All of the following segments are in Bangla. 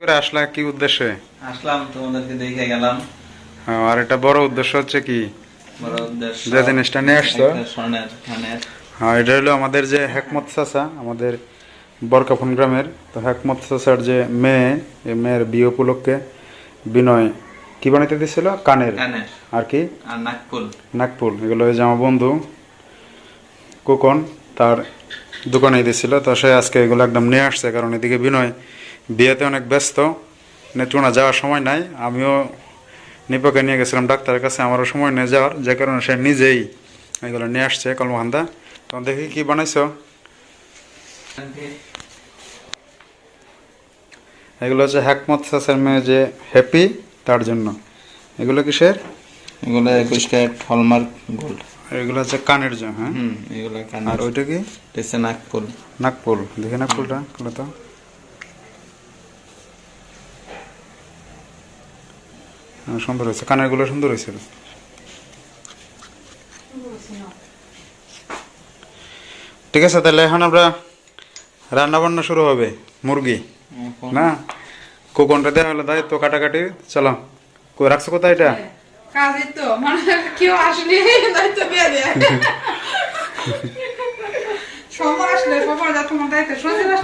করে আসলা কি উদ্দেশ্যে? আসলাম তোমাদেরকে দেখে গেলাম। হ্যাঁ, আর এটা বড় উদ্দেশ্য হচ্ছে কি? বড় উদ্দেশ্য যে জিনিসটা নিয়ে আসছো? স্বর্ণের হ্যাঁ এটা হলো আমাদের যে হেকমত চাচা আমাদের বরকাফুন গ্রামের। তো হেকমত চাচার যে মেয়ে এই মেয়ের বিয়ে উপলক্ষে বিনয় কি বানাইতে দিছিল? কানের। আর কি? আর নাকফুল। নাগপুর এগুলো হচ্ছে আমার বন্ধু কোকন তার দোকানে দিয়েছিল তো সে আজকে এগুলো একদম নিয়ে আসছে কারণ এদিকে বিনয় বিয়েতে অনেক ব্যস্ত নেত্রুনা যাওয়ার সময় নাই। আমিও নিপকে নিয়ে গেছিলাম ডাক্তারের কাছে আমারও সময় নেই যাওয়ার যে কারণে সে নিজেই এগুলো নিয়ে আসছে কলমহান্দা। তখন দেখি কি বানাইছো? এগুলো হচ্ছে হ্যাকমত সাসের মেয়ে যে হ্যাপি তার জন্য। এগুলো কিসের? এগুলো একুশ ক্যারেট হলমার্ক গোল্ড। এগুলো হচ্ছে কানের জন্য হ্যাঁ? এগুলো আর ওইটা কি? নাকফুল নাগপুর। দেখি খুলে তো সুন্দর হয়েছে। কানেরগুলো সুন্দর হয়েছিল। ঠিক আছে তাহলে এখন আমরা রান্না বান্না শুরু হবে। মুরগি না? কোকনটা দেওয়া হলো দায়িত্ব কাটাকাটি। চলো কই রাখছো কোথায় এটা? কাজই তো মানে কেউ আসলে দায়িত্ব দিয়ে দেয়।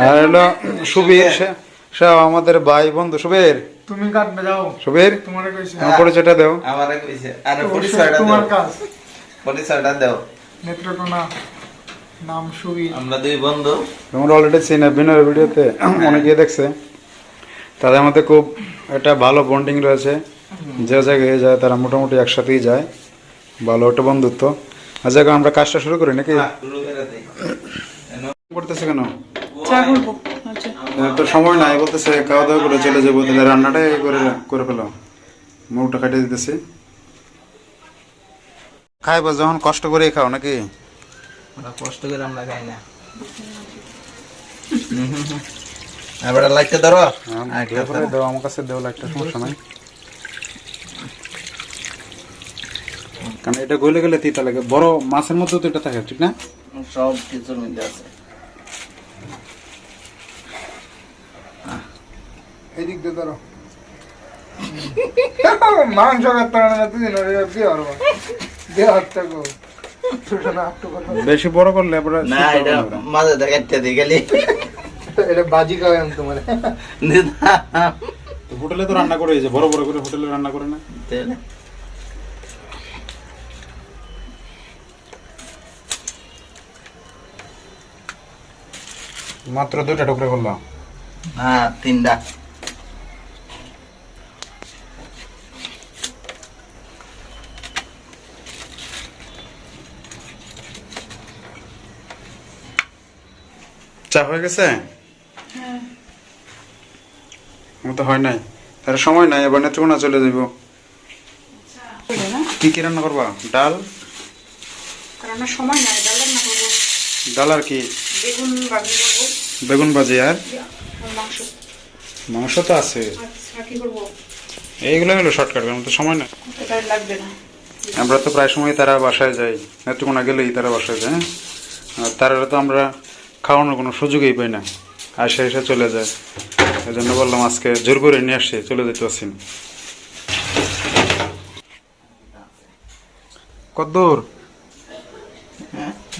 আর হলো সুবীর সে আমাদের ভাই বন্ধু সুবীর। তুমি কাটবে যাও। সুবীর তোমার কইছে। তোমার পরিচয়টা দেও। আমার কইছে। আর পরিচয়টা তোমার কাজ। পরিচয়টা দাও। নেত্রকোনা নাম সুবি আমরা দুই বন্ধু। তোমরা অলরেডি চিনে বিনয়ের ভিডিওতে অনেকে দেখছে। তাদের মধ্যে খুব একটা ভালো বন্ডিং রয়েছে। যে জায়গায় যায় তারা মোটামুটি একসাথেই যায়। ভালো একটা বন্ধুত্ব। আর জায়গা আমরা কাজটা শুরু করি নাকি? শুরু করতেছে কেন? চা করব। আচ্ছা এ, তো সময় নাই বলতেছে খাওয়া দাওয়া করে চলে যাব তাহলে রান্নাটাই করে করে ফেলো। মুখটা কাটিয়ে দিতেছি। খাইবো যখন কষ্ট করেই খাও নাকি? কষ্ট করে আমরা খাই না। এবার লাইটটা ধরো। হ্যাঁ, দিয়ে পরে দাও আমার কাছে দেও একটা সমস্যা নাই। কারণ এটা গলে গেলে তিতা লাগে বড় মাছের মধ্যে তো এটা থাকে ঠিক না? সব কিছুর মধ্যে আছে। এদিক দিয়ে ধরো। মাংস কাটতে পারে না তুই গো। বেশি বড় করলে না এটা। মাঝে দিয়ে গেলি। এটা বাজি খাওয়াই আমি তোমার হোটেলে তো রান্না করে যে বড় বড় করে হোটেলে রান্না করে না? মাত্র দুইটা টুকরো করলাম। হ্যাঁ তিনটা। চা হয়ে গেছে? আমার তো হয় নাই। তার সময় নাই এবার নেত্রকোনা চলে যাইব। বলে কি কি রান্না করবা? ডাল? কারণ সময় নাই ডাল রান্না করব। ডাল আর কি? বেগুন ভাজি করব। বেগুন ভাজি আর? মাংস। মাংস তো আছে। আচ্ছা কি করব? এইগুলো হলো শর্টকাট আমার তো সময় নাই। লাগবে না। আমরা তো প্রায় সময় তারা বাসায় যাই। নেত্রকোনা গেলেই তারা বাসায় যায় হ্যাঁ? আর তারা তো আমরা খাওয়ানোর কোনো সুযোগই পাই না। আসে এসে চলে যায়। এই জন্য বললাম আজকে জোর করে নিয়ে আসছি চলে যেতে পারছি। কদ্দূর?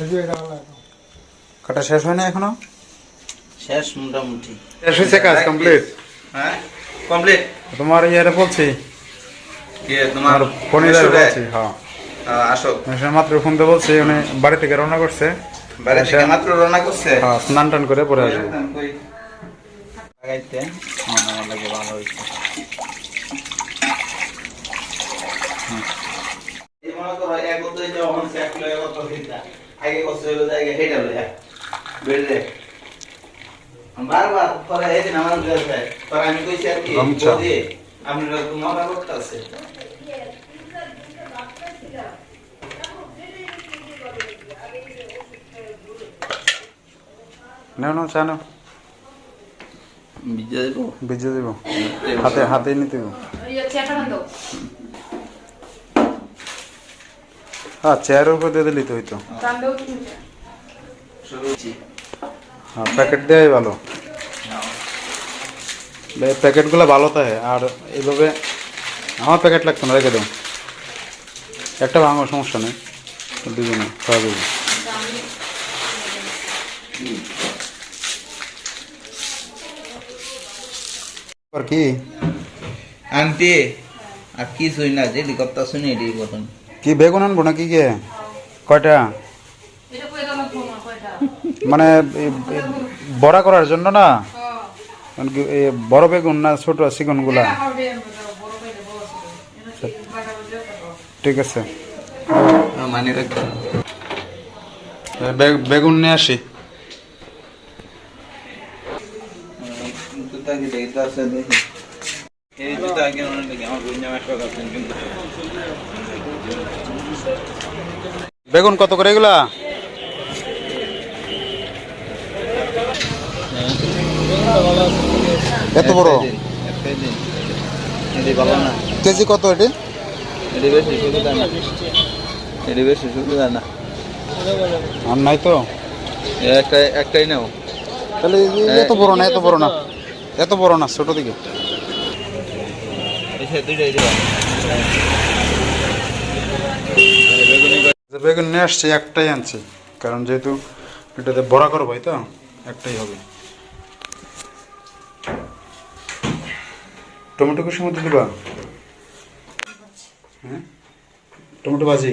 এই যে এটা হলো এখন। কাটা শেষ হয় না এখনও? শেষ মোটামুটি। শেষ হয়েছে কাজ কমপ্লিট হ্যাঁ? কমপ্লিট তোমার ইয়ারে বলছি? কে? তোমার ফোনে বলছি হ্যাঁ। আসো। মাত্র ফোন দিয়ে বলছি উনি বাড়ি থেকে রওনা করছে। মাত্র রান্না করছে? হ্যাঁ স্নান টান করে পরে আসব। লাগাইতে আমার লাগে ভালো হয়েছে মনে করো এক হতে যখন সে লয়ে কত হিতা আগে কষ্ট হইল জায়গা হেটা বেড়ে বারবার পরে আমার পরে আমি কইছি আর কি গামছা। বৌদি, আপনি তো মনে করতে নাও নাও চা নাও। বিজয় দেবো? ভিজে দেবো। হাতে হাতে নিতে দেবো হ্যাঁ চেয়ারের উপর দিয়ে দিলেই তো হইতো হ্যাঁ প্যাকেট দেওয়াই ভালো। প্যাকেটগুলো ভালো থাকে আর এইভাবে আমার প্যাকেট লাগতো না রেখে দাও। একটা ভাঙো সমস্যা নেই। দুজনে খাওয়া যাবে কি? আনতে আর কি কিছুই না যেটি কথা শুনি এটি প্রথম কি বেগুন আনব না কি? কে কয়টা? মানে বড়া করার জন্য না? হ্যাঁ মানে বড় বেগুন না ছোট চিকনগুলা এটা হবে বড় কইলে বড় ছিল এটা বাটা বাটা কাটো ঠিক আছে মানে বে- বেগুন নিয়ে আসি। জুতা কি দেখতে আছে দেখি এই জুতা আগে অনেক দেখি আমার বই নামে শখ কিন্তু বেগুন কত করে এগুলা? এত বড়? দিন কেজি কত এটি? এটি বেশি শুধু দেয় না। এটি বেশি শুধু আর নাই তো? একটাই একটাই নাও তাহলে এত বড় না এত বড় না। এত বড় না ছোট দিকে। বেগুন নিয়ে আসছি একটাই আনছি। কারণ যেহেতু এটাতে বড়া করব তো একটাই হবে। টমেটো কুসির মধ্যে দিবা? হ্যাঁ? টমেটো ভাজি?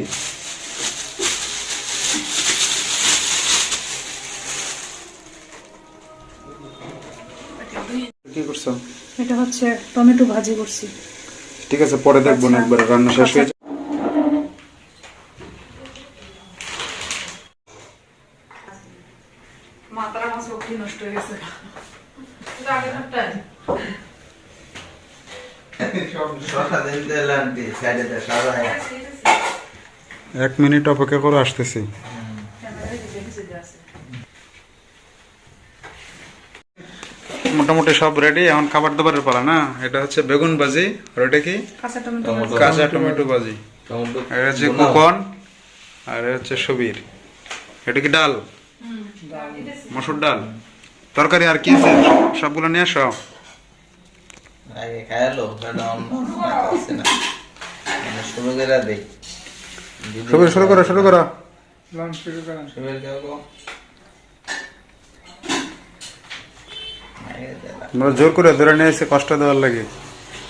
কি করছ? এটা হচ্ছে টমেটো ভাজি করছি। ঠিক আছে পরে দেখব না একবার রান্না শেষ হয়ে নষ্ট হয়ে গেছে? এক মিনিট অপেক্ষা করে আসতেছি। মোটামুটি সব রেডি এখন খাবার দাবারের পালা না? এটা হচ্ছে বেগুন ভাজি আর এটা কি? কাঁচা টমেটো টমেটো। কাঁচা টমেটো ভাজি। এটা হচ্ছে কুকন আর এটা হচ্ছে সবির। এটা কি ডাল? মসুর ডাল। তরকারি আর কি আছে? সবগুলো নিয়ে আসো। মানে শুরু করে শুরু করো। শুরু করো আমরা জোর করে ধরে নিয়ে এসে কষ্ট দেওয়ার লাগে।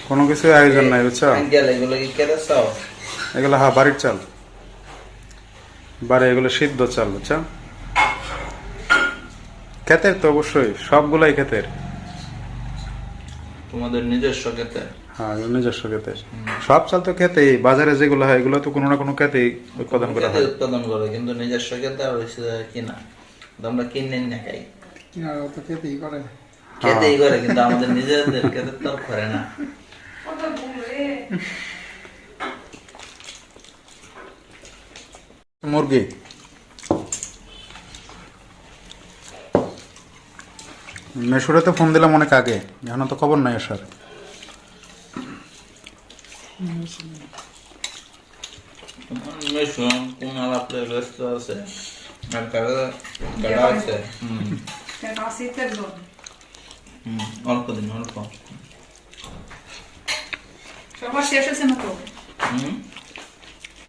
কোনো কিছু আয়োজন নাই বুঝছ? এগুলো হ্যাঁ বাড়ির চাল। বাড়ি এগুলো সিদ্ধ চাল বুঝছ? ক্ষেতের তো অবশ্যই সবগুলাই ক্ষেতের। তোমাদের নিজস্ব কেতে হ্যাঁ নিজস্ব ক্ষেতের। সব চাল তো খেতেই বাজারে যেগুলো হয় এগুলো তো কোনো না কোনো খেতেই উৎপাদন করা হয়। উৎপাদন করে কিন্তু নিজস্ব কেতে আর কিনা আমরা কিনে না খাই। কিনার তো খেতেই করে। খেতেই করে কিন্তু আমাদের নিজেদের খেতে তো আর করে না। মুরগি। মেশুরেতে ফোন দিলাম অনেক আগে এখনও তো খবর নাই আসার। মিশন কোন আলাপে ব্যস্ত আছে? আর কারও গাড়া আছে? হুম। অল্প দিন অল্প সবার শেষ হয়েছে না তো হুম